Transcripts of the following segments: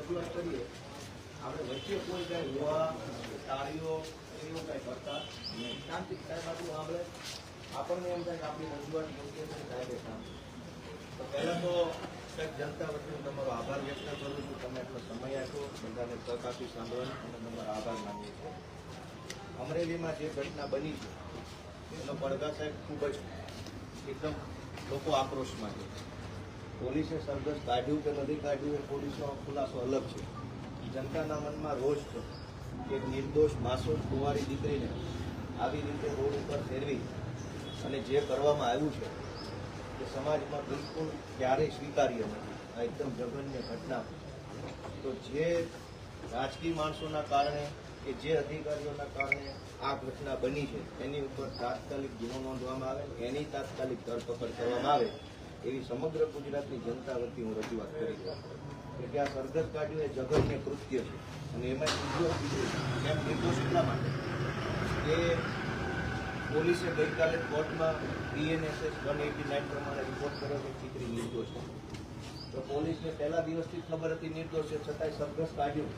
રજૂઆત કરીએ આપણે વચ્ચે કોઈ કાંઈ હોવા તાળીઓ એવું કાંઈ કરતા નહીં શાંતિ સાહેબ આપણું સાંભળે આપણને એમ થાય કે આપણી રજૂઆત યોગ્ય છે સાહેબે સાંભળે તો પહેલાં તો સાહેબ જનતા વચ્ચે હું તમારો આભાર વ્યક્ત કરું છું તમે એટલો સમય આપ્યો બધાને તક આપી સાંભળવાની અને તમારો આભાર માનીએ છીએ અમરેલીમાં જે ઘટના બની છે એનો પડઘા સાહેબ ખૂબ જ એકદમ લોકો આક્રોશમાં છે પોલીસે સરઘસ કાઢ્યું કે નથી કાઢ્યું એ પોલીસનો ખુલાસો અલગ છે. જનતાના મનમાં રોષ છે કે નિર્દોષ માસૂમ કુંવારી દીકરીને આવી રીતે રોડ ઉપર ફેરવી અને જે કરવામાં આવ્યું છે એ સમાજમાં બિલકુલ ક્યારેય સ્વીકાર્ય નથી. આ એકદમ જઘન્ય ઘટના. તો જે રાજકીય માણસોના કારણે કે જે અધિકારીઓના કારણે આ ઘટના બની છે, એની ઉપર તાત્કાલિક ગુનો નોંધવામાં આવે, એની તાત્કાલિક ધરપકડ કરવામાં આવે. એવી સમગ્ર ગુજરાતની જનતા વતી હું રજૂઆત કરી છું કે આ સરઘસ કાઢ્યું એ જગન્ય કૃત્ય છે. અને એમાં બીજો કેમ નિર્દોષ એટલા માટે કે પોલીસે ગઈકાલે કોર્ટમાં બીએનએસએસ વન એટી નાઇન પ્રમાણે રિપોર્ટ કર્યો કે ચીકરી નિર્દોષ છે. તો પોલીસને પહેલા દિવસથી ખબર હતી નિર્દોષ છે, છતાંય સરઘસ કાઢ્યું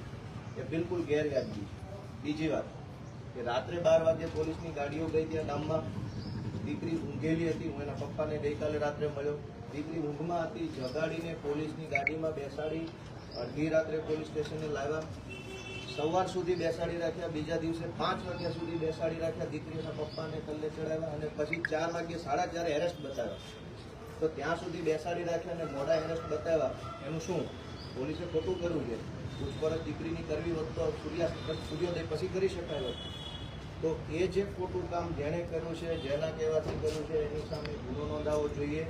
એ બિલકુલ ગેરવ્યાજબી છે. બીજી વાત, કે રાત્રે બાર વાગે પોલીસની ગાડીઓ ગઈ ત્યાં ગામમાં દીકરી ઊંઘેલી હતી. હું એના પપ્પાને ગઈકાલે રાત્રે મળ્યો. દીકરી ઊંઘમાં હતી. જગાડીને પોલીસની ગાડીમાં બેસાડી અડધી રાત્રે પોલીસ સ્ટેશને લાવ્યા. સવાર સુધી બેસાડી રાખ્યા. બીજા દિવસે પાંચ વાગ્યા સુધી બેસાડી રાખ્યા. દીકરીના પપ્પાને કલ્લે ચડાવ્યા અને પછી ચાર વાગ્યે સાડા ચારે એરેસ્ટ બતાવ્યા. તો ત્યાં સુધી બેસાડી રાખ્યા અને મોડા એરેસ્ટ બતાવ્યા. એનું શું? પોલીસે ખોટું કર્યું છે? પૂછપરછ દીકરીની કરવી હોત તો સૂર્યાસ્ત સૂર્યોદય પછી કરી શકાય હોત. તો એ જે ખોટું કામ જેણે કર્યું છે જેના કહેવાથી કર્યું છે એની સામે ગુનો નોંધાવવો જોઈએ.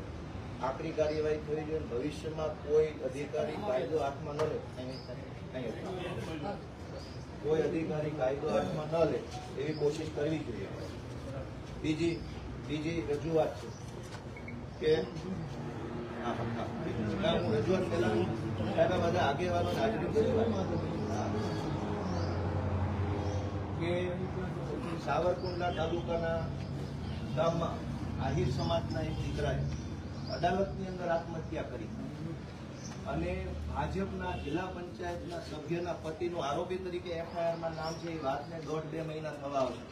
આકરી કાર્યવાહી કરવી જોઈએ. ભવિષ્યમાં કોઈ અધિકારી કાયદો હાથમાં ન લે. કોઈ અધિકારી કાયદો હાથમાં ન લે એવી કોશિશ કરવી જોઈએ. બીજી બીજી રજૂઆત છે કે હા, રજૂઆત પહેલા સાહેબ બધા આગેવાનો કે સાવરકુંડલા તાલુકાના ગામમાં આહિર સમાજના એક દીકરાએ અદાલતની અંદર આત્મહત્યા કરી. અને ભાજપના જિલ્લા પંચાયતના સભ્યના પતિનું આરોપી તરીકે એફઆઈઆરમાં નામ છે, એ વાતને દોઢ બે મહિના થવા આવશે.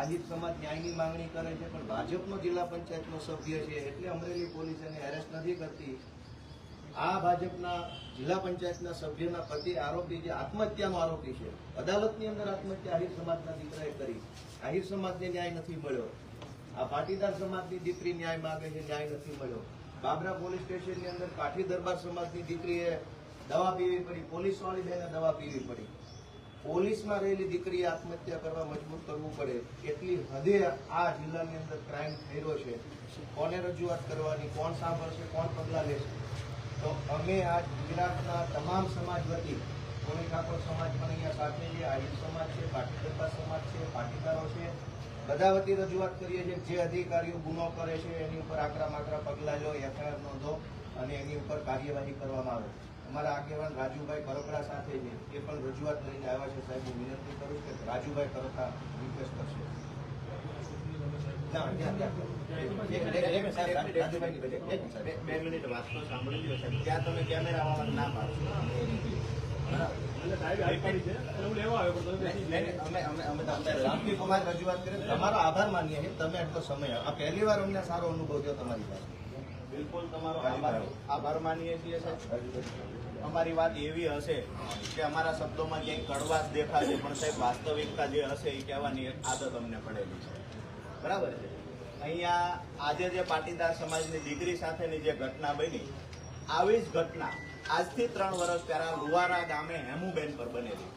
આહિર સમાજ ન્યાયની માંગણી કરે છે, પણ ભાજપનો જિલ્લા પંચાયતનો સભ્ય છે, એટલે અમરેલી પોલીસ એને એરેસ્ટ નથી કરતી. આ ભાજપના જિલ્લા પંચાયતના સભ્યના પતિ આરોપી જે આત્મહત્યાનો આરોપી છે, અદાલતની અંદર આત્મહત્યા આહિર સમાજના દીકરાએ કરી. આહિર સમાજને ન્યાય નથી મળ્યો. આ પાટીદાર સમાજની દીકરી ન્યાય માગે છે, ન્યાય નથી મળ્યો. બાબરા પોલીસ સ્ટેશનની અંદર કાઠી દરબાર સમાજની દીકરીએ દવા પીવી પડી, પોલીસવાળી બેને દવા પીવી પડી. પોલીસમાં રહેલી દીકરીએ આત્મહત્યા કરવા મજબૂર કરવું પડે. એટલી હદે આ જિલ્લાની અંદર ક્રાઇમ થયેલો છે. કોને રજૂઆત કરવાની, કોણ સાંભળશે, કોણ પગલાં લેશે? તો અમે આ ગુજરાતના તમામ સમાજ વતી કોળી ઠાકોર સમાજ પણ અહીંયા સાથે છે આહિર સમાજ છે પાટી સમાજ છે, પાટીદારો છે, બધા વતી રજૂઆત કરીએ છીએ જે અધિકારીઓ ગુનો કરે છે, એની ઉપર આકરા માકરા પગલાં લો, એફઆઈઆર નોંધો અને એની ઉપર કાર્યવાહી કરવામાં આવે. અમારા આગેવાન રાજુભાઈ કરોકડા સાથે છે, એ પણ રજૂઆત લઈને આવ્યા છે. સાહેબ વિનંતી કરું કે રાજુભાઈ કરોકડા રિક્વેસ્ટ કરશે ના, ત્યાં, ત્યાં. એક- એક- એક સાહેબ, રાજુભાઈની બેઠક. એક મિનિટ, સાહેબ. બે- મિનિટ વાત તો સાંભળી ત્યાં તમે કેમેરા વાળાને ના કુમાર રજૂઆત કરી તમારો આભાર માનીએ છીએ તમે આટલો સમય આ પહેલી વાર અમને સારો અનુભવ થયો તમારી પાસે બિલકુલ તમારો આભાર માનીએ છીએ સાહેબ અમારી વાત એવી હશે કે અમારા શબ્દોમાં ક્યાંય કડવાશ દેખાશે પણ સાહેબ વાસ્તવિકતા જે હશે એ કહેવાની આદત અમને પડેલી છે. બરાબર છે. અહીંયા આજે જે પાટીદાર સમાજની દીકરી સાથેની જે ઘટના બની, આવી જ ઘટના આજથી ત્રણ વર્ષ પહેલા લુવારા ગામે હેમુબેન પર બનેલી.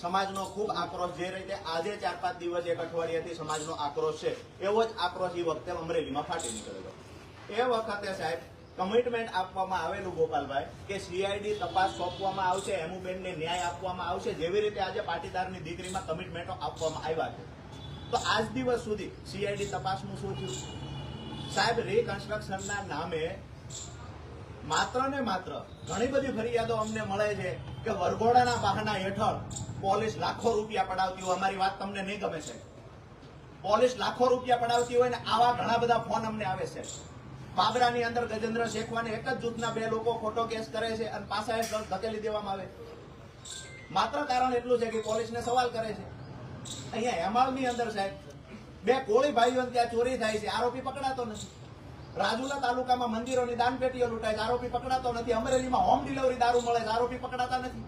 સમાજનો ખૂબ આક્રોશ જે રીતે આજે ચાર પાંચ દિવસ એક અઠવાડિયાથી સમાજનો આક્રોશ છે, એવો જ આક્રોશ એ વખતે અમરેલીમાં ફાટી નીકળેલો. એ વખતે સાહેબ કમિટમેન્ટ આપવામાં આવેલું ગોપાલભાઈ કે સીઆઈડી તપાસ સોંપવામાં આવશે, હેમુબેનને ન્યાય આપવામાં આવશે, જેવી રીતે આજે પાટીદારની દીકરીમાં કમિટમેન્ટો આપવામાં આવ્યા છે. તો આજ દિવસ સુધી સીઆઈડી તપાસનું શું થયું? સાહેબ રિકન્સ્ટ્રક્શનના નામે માત્ર ને માત્ર ઘણી બધી ફરિયાદો અમને મળે છે કે વરઘોડાના બહાના હેઠળ પોલીસ લાખો રૂપિયા પડાવતી હોય. અમારી વાત તમને નહીં ગમે છે પોલીસ લાખો રૂપિયા પડાવતી હોય ને આવા ઘણા બધા ફોન અમને આવે છે. બાબરાની અંદર ગજેન્દ્ર શેખવાને એક જ જૂથના બે લોકો ખોટો કેસ કરે છે અને પાછા ધકેલી દેવામાં આવે. માત્ર કારણ એટલું છે કે પોલીસને સવાલ કરે છે. અહીંયા હેમાળની અંદર સાહેબ, બે કોળી ભાઈઓ ત્યાં ચોરી થાય છે, આરોપી પકડાતો નથી. રાજુલા તાલુકામાં મંદિરોની દાનપેટીઓ લૂંટાય છે, આરોપી પકડાતો નથી. અમરેલીમાં હોમ ડિલિવરી દારૂ મળે છે, આરોપી પકડાતા નથી.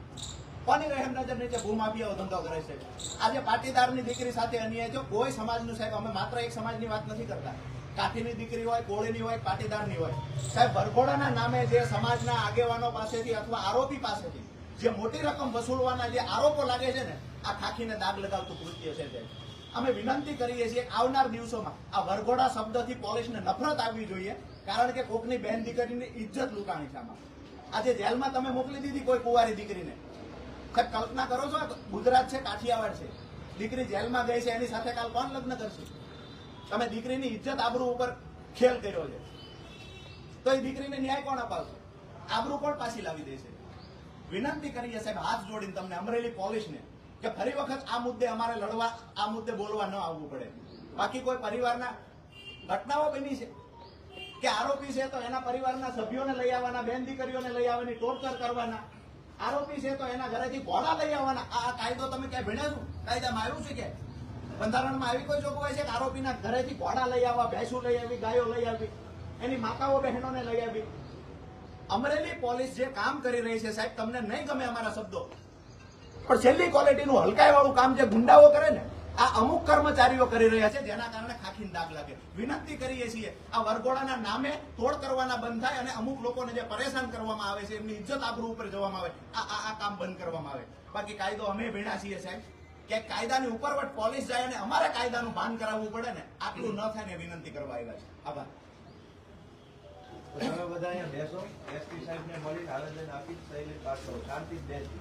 કોની રહેમ નજર નીચે ભૂમાફિયાઓ ધંધો કરે છે? આજે પાટીદારની દીકરી સાથે અન્યાય છે કોઈ સમાજનું સાહેબ, અમે માત્ર એક સમાજની વાત નથી કરતા. કાઠીની દીકરી હોય, કોળીની હોય, પાટીદારની હોય. સાહેબ, વરઘોડાના નામે જે સમાજના આગેવાનો પાસેથી અથવા આરોપી પાસેથી જે મોટી રકમ વસૂલવાના જે આરોપો લાગે છે ને આ ખાખીને દાગ લગાવતું કૃત્ય છે અમે વિનંતી કરીએ છીએ આવનાર દિવસોમાં આ વરઘોડા શબ્દથી પોલીસને નફરત આવવી જોઈએ, કારણ કે કોકની બેન દીકરીની ઇજ્જત લૂંટાણી છે આજે જેલમાં તમે મોકલી દીધી કોઈ કુંવારી દીકરીને. સાહેબ, કલ્પના કરો છો, ગુજરાત છે, કાઠિયાવાડ છે. દીકરી જેલમાં ગઈ છે, એની સાથે કાલ કોણ લગ્ન કરશે? તમે દીકરીની ઇજ્જત આબરૂ ઉપર ખેલ કર્યો છે. તો એ દીકરીને ન્યાય કોણ અપાવશે? આબરૂ કોણ પાછી લાવી દેશે વિનંતી કરીએ સાહેબ, હાથ જોડીને તમને અમરેલી પોલીસને કે ફરી વખત આ મુદ્દે અમારે લડવા, આ મુદ્દે બોલવા ન આવવું પડે. બાકી કોઈ પરિવારના ઘટનાઓ બની છે? કે આરોપી છે તો એના પરિવારના સભ્યોને લઈ આવવાના, બેન દીકરીઓને લઈ આવવાની, ટોર્ચર કરવાના? આરોપી છે તો એના ઘરેથી ઘોડા લઈ આવવાના? આ કાયદો તમે ક્યાંય ભણ્યા છો? કાયદામાં આવ્યું છે કે બંધારણમાં આવી કોઈ જોગવાઈ છે કે આરોપીના ઘરેથી ઘોડા લઈ આવવા, ભેંસું લઈ આવી, ગાયો લઈ આવી, એની માતાઓ બહેનોને લઈ આવી? અમરેલી પોલીસ જે કામ કરી રહી છે સાહેબ, તમને નહીં ગમે અમારા શબ્દો. પણ છેલ્લી ક્વોલિટીનું હલકાઈ વાળું કામ જે ગુંડાઓ કરે ને, આ અમુક કર્મચારીઓ કરી રહ્યા છે, જેના કારણે ખાખીને દાગ લાગે. વિનંતી કરીએ છીએ, આ વરઘોડાના નામે તોડ કરવાના બંધ થાય અને અમુક લોકોને જે પરેશાન કરવામાં આવે છે, એમની ઇજ્જત આબરૂ ઉપર જવામાં આવે. આ આ કામ બંધ કરવામાં આવે. બાકી કાયદો અમે ભેડા છીએ સાહેબ. કે કાયદાની ઉપરવટ પોલીસ જાય અને અમારે કાયદાનું ભાન કરાવવું પડે ને, આટલું ન થાય ને વિનંતી કરવા આવ્યા છે. આભાર. તમે બધા અહીંયા બેસો. એસપી સાહેબને મળી આવેદન આપી શૈલેષ વાત શાંતિથી બેસજો